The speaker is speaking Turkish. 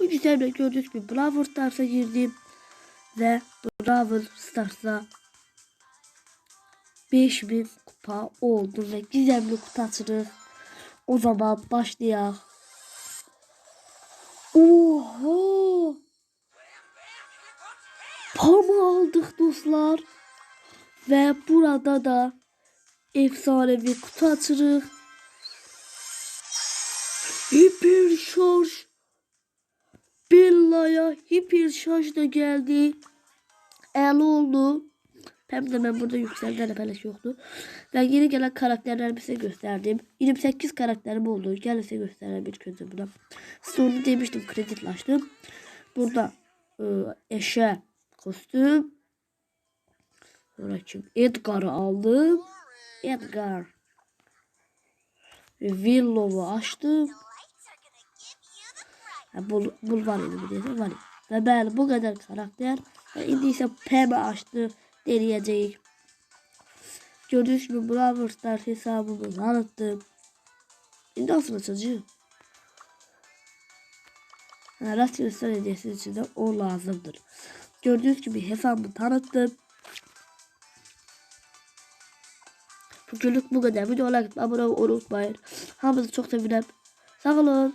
Bu güzel gördüğünüz gibi Brawl Stars'a girdim. Ve Brawl Stars'a 5000 kupa oldu ve gizemli kutu açırıq. O zaman başlayaq. Oho! Parma aldık dostlar. Ve burada da efsanevi kutu açırıq. Hiper şarj. Bella'ya hiper şarj da geldi. El oldu. Hem de ben burada yükselden beleş yoktu. Ben yeni gelen karakterlerimi size gösterdim. 28 karakterim oldu. Gelin size göstereyim bir kötü buna. Sonra demiştim kreditlaştım. Burada e, eşe kostüm. Sonra kim? Edgar'ı aldım. Edgar. Willow'u açtım. Ha, bul, bul var idi bu deyəsən, var. Və bəli, bu qədər karakter. Və indi isə Pem'i açdı, deneyəcəyik. Gördüyünüz kimi Brawl Stars hesabımı tanıttım. İndi nasıl açacağım? Ha, Rast Kristal hediyesi için de o lazımdır. Gördüğünüz gibi hesabımı tanıttım. Bugünlük bu kadar. Videoya like, abone olmayı unutmayın. Hamınızı çok seviyorum. Sağ olun.